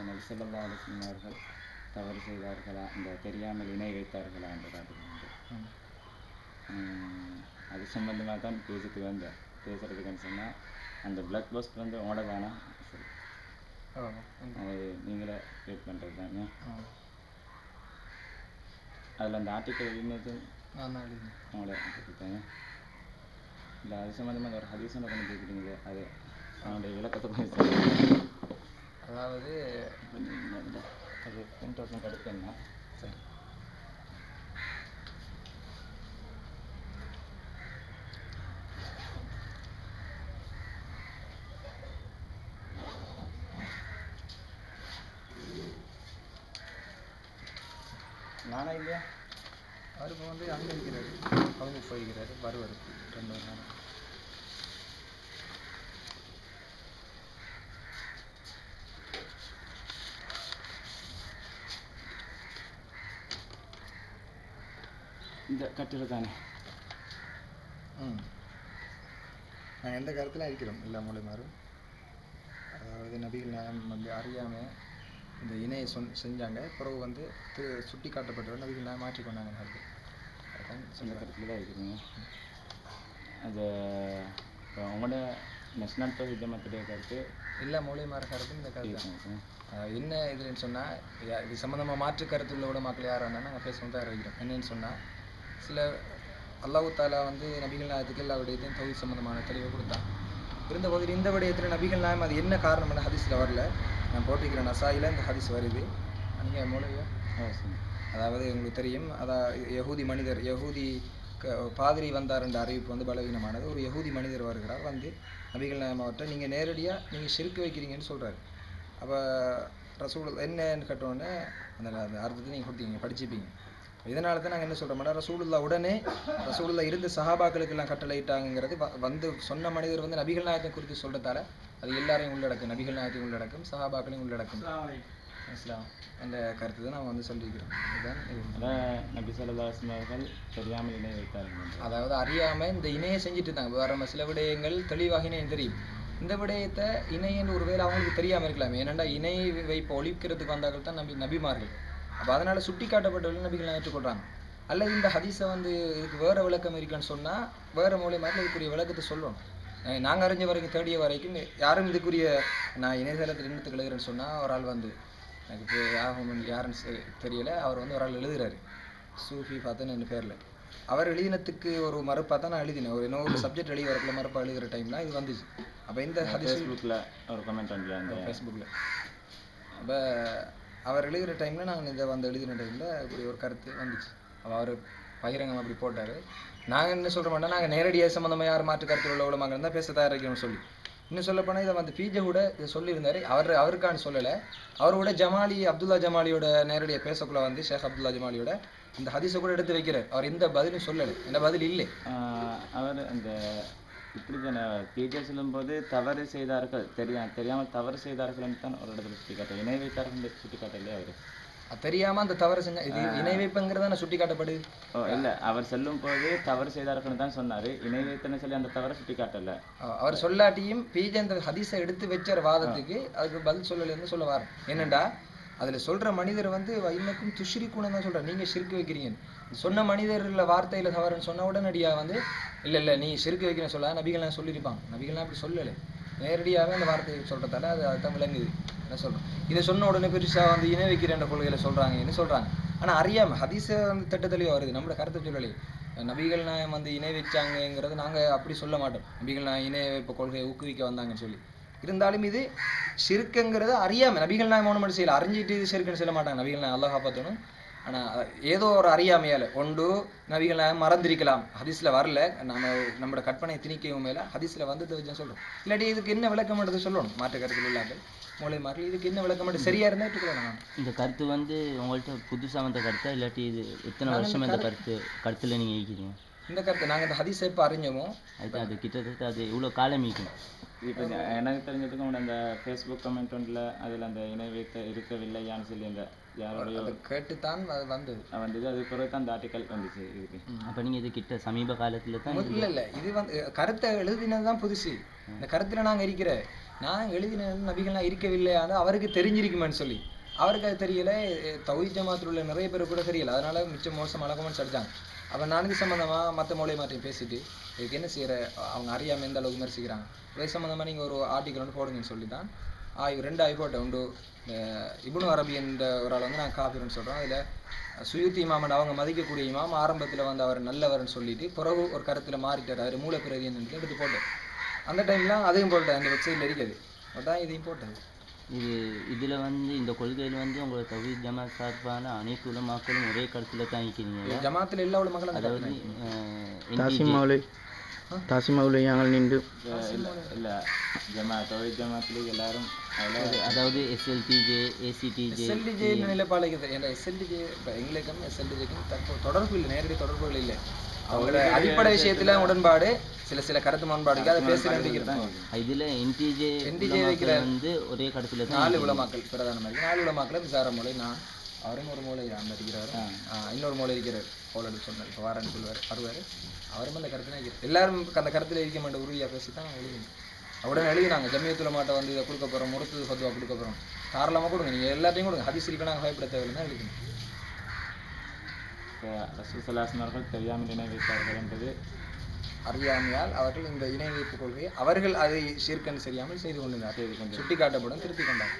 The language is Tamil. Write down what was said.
நபிசல்லா அலிஸ்லாம் அவர்கள் தவறு செய்தார்களா? இந்த தெரியாமல் இணை வைத்தார்களா என்று காட்டுகிறது அது சம்பந்தமாக தான் பேசிட்டு வந்தேன் பேசுறதுக்குன்னு சொன்னால் அந்த பிளட் பஸ்ட் வந்து உங்களோட தானே சரி. அது நீங்களே க்ரியேட் பண்ணுறது தானே. அதில் அந்த ஆர்டிக்கல் எழுதினது தான் உங்களோட கொடுத்தாங்க இல்லை அது சம்மந்தமாக ஒரு ஹதீஸனை கொண்டு கேட்குறீங்களே அது அவனுடைய விளக்கத்தை கொஞ்சம். அதாவது அது டென் தௌசண்ட் எடுத்தேன்னா சரி. நானா இல்லையா? அவர் இப்போ வந்து அங்கே இருக்கிறாரு. அவங்க போய்க்கிறாரு. வருவார். ரெண்டு மணி நேரம். இந்த கட்டில் தானே. ம். நாங்கள் எந்த கருத்தில் இருக்கிறோம் எல்லா மூலியமாரும் அதாவது நபிகள் நாயம் வந்து அறியாமல் இந்த இணையை சொன் செஞ்சாங்க. பிறகு வந்து திரு சுட்டி காட்டப்பட்டவர் நபிகள் நாயம் மாற்றிக்கொண்டாங்க கருத்து அதான் இந்த சொல்லுவாங்க கட்டத்தில் தான் இருக்குதுங்க அது இப்போ உங்களோட நேஷனல் தொகை ஜமத்துடைய கருத்து. எல்லா மூலியமார கருத்தும் இந்த கருத்து என்ன இதுன்னு சொன்னால் இது சம்மந்தமாக மாற்று கருத்துள்ள கூட மக்கள் யாராக இருந்தால் நாங்கள் பேசவும் தான் இருக்கிறோம் என்னன்னு சொன்னால் சில அல்லாஹ் தாலா வந்து நபிகள் நாயத்துக்கு எல்லா விடயத்தையும் தொழில் சம்மந்தமான தெளிவை கொடுத்தான். இருந்த போதில் இந்த விடயத்தில் நபிகள் நாயம் அது என்ன காரணம்னு ஹதீஸில் வரல. நான் போட்டிருக்கிற நசாயில் இந்த ஹதீஸ் வருது. நீங்கள் மூலையோ. அதாவது உங்களுக்கு தெரியும் அதான் யஹூதி மனிதர் யஹூதி க- பாதிரி வந்தார் என்ற அறிவிப்பு வந்து பலவீனமானது. ஒரு யஹூதி மனிதர் வருகிறார் வந்து நபிகள் நாயம் அவர்கிட்ட நீங்கள் நேரடியாக நீங்கள் ஷிர்க் வைக்கிறீங்கன்னு சொல்கிறாரு அப்போ ரசூல் என்னன்னு கேட்டோடனே அந்த அர்த்தத்தை நீங்கள் கொடுத்தீங்க படிச்சுப்பீங்க. இதனால தான் நாங்கள் என்ன சொல்கிறோம்னா ரசூலுல்லா உடனே ரசூலுல்லா இருந்த சஹாபாக்களுக்கு எல்லாம் கட்டளையிட்டாங்கிறது வந்து சொன்ன மனிதர் வந்து நபிகள் நாயத்தை குறித்து சொல்றதால அது எல்லாரையும் உள்ளடக்கும் நபிகள் நாயத்தையும் உள்ளடக்கும் சஹாபாக்களையும் உள்ளடக்கும். இஸ்லாம் என்ற கருத்து தான் நான் வந்து சொல்லியிருக்கிறோம் இதுதான் நபி வஸல்லம் அவர்கள் தெரியாமல் இணை வைத்தார்கள். அதாவது அறியாம இந்த இணையை செஞ்சுட்டு இருந்தாங்க. வேற சில விடயங்கள் தெளிவாக இணையம் தெரியும். இந்த விடயத்தை இணையன்னு ஒருவேளை அவங்களுக்கு தெரியாம இருக்கலாம். ஏனெண்டா இணை வைப்பை ஒழிக்கிறதுக்கு வந்தார்கள் தான் நபி நபிமார்கள். அப்ப அதனால சுட்டி காட்டப்பட்டவர்கள் நபிகள் ஏற்றுக்கொள்றாங்க? அல்லது இந்த ஹதீஸை வந்து இதுக்கு வேற விளக்கம் இருக்குன்னு சொன்னா வேற மூலியமாக இதுக்குரிய விளக்கத்தை சொல்லணும் அஹ் நாங்க அறிஞ்ச வரைக்கும் தேடிய வரைக்கும் யாரும் இதுக்குரிய நான் இணையதளத்தில் என்னத்துக்கு எழுதுறேன்னு சொன்னா ஒரு ஆள் வந்து எனக்கு இப்போ யாரும் யாருன்னு தெரியல அவர் வந்து ஒரு ஆள் எழுதுறாரு. சூஃபி பார்த்தேன்னு என் பேர்ல. அவர் எழுதினத்துக்கு ஒரு மறுப்பா தான் நான் எழுதினேன். ஒரு இன்னொரு சப்ஜெக்ட் எழுதி வரக்குள்ள மறுப்பா எழுதுற டைம்ல இது வந்துச்சு. அப்ப இந்த ஃபேஸ்புக்கில் ஒரு கமெண்ட் வந்து ஃபேஸ்புக்கில் அப்போ அவர் எழுதுகிற டைமில் நாங்கள் இதை வந்து எழுதின டைமில் இப்படி ஒரு கருத்து வந்துச்சு. அவர் பகிரங்கம் அப்படி போட்டார். நாங்கள் என்ன சொல்கிறோம்னா நாங்கள் நேரடியாக சம்மந்தமாக யார் மாற்று கருத்து உள்ள உலமாக இருந்தால் பேச தயாரிக்கணும்னு சொல்லி. இன்னும் சொல்லப்போனால் இதை வந்து பீஜ கூட இதை சொல்லியிருந்தாரு. அவர் அவருக்கான்னு சொல்லலை. அவரோட ஜமாலி அப்துல்லா ஜமாலியோட நேரடியாக பேசக்குள்ள வந்து ஷேக் அப்துல்லா ஜமாலியோட அந்த ஹதீஸை கூட எடுத்து வைக்கிறார். அவர் எந்த பதிலும் சொல்லலை. எந்த பதில் இல்லை. அவர் அந்த இப்படி டீச்சர் சொல்லும்போது தவறு செய்தார்கள். தெரியா தெரியாமல் தவறு செய்தார்கள் தான் ஒரு இடத்துல சுட்டி காட்ட இணை வைத்தார்கள் என்று சுட்டி காட்டலையே அவர் தெரியாம அந்த தவறு செஞ்சா இது இணை வைப்புங்கிறது சுட்டி காட்டப்படுது ஓ இல்ல. அவர் செல்லும் போது தவறு செய்தார்கள் தான் சொன்னாரு. இணை வைத்தன்னு சொல்லி அந்த தவறை சுட்டி காட்டல அவர் சொல்லாட்டியும் பீஜ அந்த ஹதீஸை எடுத்து வச்ச வாதத்துக்கு அதுக்கு பதில் சொல்லலைன்னு சொல்ல வாரேன் என்னண்டா? அதுல சொல்ற மனிதர் வந்து இன்னக்கும் துஷ்ரிக்குன்னு தான் சொல்றாரு. நீங்க ஷிர்க் வைக்கிறீங்க சொன்ன மனிதர்ல வார்த்தையில தவறுன்னு சொன்ன உடனடியாக வந்து இல்லை இல்லை நீ சிறுக்கு வைக்கிறேன்னு சொல்ல நபிகள்லாம் சொல்லியிருப்பாங்க. நபிகள்லாம் அப்படி சொல்லலை. நேரடியாகவே அந்த வார்த்தையை சொல்கிறதால அது அதுதான் விளங்குது. என்ன சொல்கிறோம் இதை சொன்ன உடனே பெருசாக வந்து இணை வைக்கிறேன்ற கொள்கையில் சொல்றாங்கன்னு சொல்கிறாங்க ஆனால் அறியாமல் ஹதீஸை வந்து திட்ட வருது. நம்மளோட கருத்தை சொல்லலையே நபிகள் நாயம் வந்து இணை வச்சாங்கங்கிறது நாங்கள் அப்படி சொல்ல மாட்டோம். நபிகள் நாயம் இணை வைப்பு கொள்கையை ஊக்குவிக்க வந்தாங்கன்னு சொல்லி. இருந்தாலும் இது சிறுக்குங்கிறத அறியாமல் நபிகள் நாயம் ஒன்று மட்டும் செய்யலை. அறிஞ்சிட்டு இது சிறுக்குன்னு சொல்ல மாட்டாங்க. நபிகள் நாயம் அல்லாஹ் பார்த்தோன்னு ஆனா அஹ், ஏதோ ஒரு அறியாமையால ஒன்று நபிகள் மறந்திருக்கலாம். ஹதீஸ்ல வரல. நம்ம நம்மளோட கற்பனை திணிக்கவும் மேல ஹதீஸ்ல வந்ததை வச்சு சொல்றோம். இல்லாட்டி இதுக்கு என்ன விளக்கம்ன்றது சொல்லணும்? மாற்று கருத்தில் இல்லாமல். மூளை மாறி இதுக்கு என்ன விளக்கம் சரியா இருந்தா ஏற்றுக்கலாம் நான் இந்த கருத்து வந்து உங்கள்கிட்ட புதுசாக வந்த கருத்தா? இல்லாட்டி இது எத்தனை வருஷம் இந்த கருத்து கருத்தில் நீங்கள் இருக்கிறீங்க? இந்த கருத்து நாங்க இந்த ஹதீஸை எப்போ அறிஞ்சோமோ? அது அது கிட்டத்தட்ட அது இவ்வளோ காலம் இருக்கும் இப்போ எனக்கு தெரிஞ்சதுக்கு உங்க அந்த ஃபேஸ்புக் கமெண்ட் ஒன்றில் அதில் அந்த இணை வைத்த இருக்கவில்லையான்னு சொல்லி அந்த யாரோடைய அதை கேட்டுத்தான் அது வந்தது. வந்தது. அது பிறகு தான் அந்த ஆர்டிக்கல் வந்துச்சு இதுக்கு. அப்போ நீங்கள் இது கிட்ட சமீப காலத்தில் தான் இல்ல இல்ல. இது வந்து கருத்தை எழுதினது தான் புதுசு. இந்த கருத்துல நாங்க இருக்கிற நான் எழுதின நபிகள்லாம் இருக்கவில்லையான்னு அவருக்கு தெரிஞ்சிருக்குமேன்னு சொல்லி. அவருக்கு அது தெரியல. தௌஹி ஜமாத்தில் உள்ள நிறைய பேர் கூட தெரியல. அதனால மிச்சம் மோசமான கமெண்ட்ஸ் அடிச்சாங்க அப்போ நான்கு சம்மந்தமாக மற்ற மொழி மாற்றி பேசிட்டு இதுக்கு என்ன செய்கிற அவங்க அறியாமல் எந்த அளவுக்கு விமர்சிக்கிறாங்க இது சம்மந்தமாக நீங்கள் ஒரு ஆர்டிக்கல் வந்து போடுங்கன்னு சொல்லி தான் ஆய்வு ரெண்டு ஆய்வு போட்டேன் உண்டு இபுனு அரபி என்ற ஒரு ஆள் வந்து நான் காபிர்னு சொல்கிறோம் அதில் சுயுத்தி இமாமன் அவங்க மதிக்கக்கூடிய இமாம் ஆரம்பத்தில் வந்து அவர் நல்லவர்னு சொல்லிட்டு பிறகு ஒரு கருத்தில் மாறிட்டார். அவர் மூலப்பிரதி எடுத்து போட்டேன் அந்த டைம்லாம் அதையும் போட்டேன் அந்த வெப்சைட்ல இருக்குது. அதான் இதையும் போட்டது இது இதில் வந்து இந்த கொள்கையில் வந்து உங்களை தௌஹீத் ஜமாத் சார்பான அனைத்து உள்ள மக்களும் ஒரே கருத்தில் தான் இருக்கிறீங்க. ஜமாத்தில் எல்லா உள்ள மக்களும் அதாவது தாசிமாவுலை தாசிமாவுலை நாங்கள் நின்று. இல்லை ஜமா தௌஹீத் ஜமாத்தில் எல்லாரும் அதாவது எஸ்எல்டிஜே ஏசிடிஜே எஸ்எல்டிஜே நிலைப்பாடு எஸ்எல்டிஜே எங்களுக்கும் எஸ்எல்டிஜேக்கும் தொடர்பு இல்லை நேரடி தொடர்புகள் இல்லை. அவங்களோட அடிப்படை விஷயத்துல உடன்பாடு சில சில கருத்து முரண்பாடுக்கு அதை பேச வேண்டியிருக்கோம் இதுல என்டிஜே NTJ வைக்கிற வந்து ஒரே கருத்துல தான் நாலு உலமாக்கள் பிரதானமாக நாலு உலமாக்கள் விசார மூலை நான் அவரும் ஒரு மூலை அந்த இருக்கிறார் இன்னொரு மூலை இருக்கிறார் போலடி சொன்னார். இப்போ வாரன்னு சொல்லுவார் வருவார். அவரும் அந்த கருத்துல இருக்கிறார் எல்லாரும் அந்த கருத்துல இருக்க மாட்டேன் உறுதியாக பேசி தான் எழுதினோம் உடனே எழுதினாங்க ஜமியத்துல மாட்ட வந்து இதை கொடுக்க போறோம் முறுத்து ஃபத்துவா கொடுக்க போறோம். தாராளமா கொடுங்க நீங்க எல்லாத்தையும் கொடுங்க. ஹதீஸ் இருக்கு நாங்கள் பயப்பட தேவையில்லை தான் எழுதினோம் ரசூசலாசன் அவர்கள் தெரியாமல் நினை வைத்தார்கள் என்பது அறியாமையால் அவர்கள் இந்த இணை வைப்பு கொள்கையை அவர்கள் அதை சீர்கன் சரியாமல் செய்து கொண்டிருந்தார் சுட்டி காட்டப்படும் திருத்தி கொண்டார்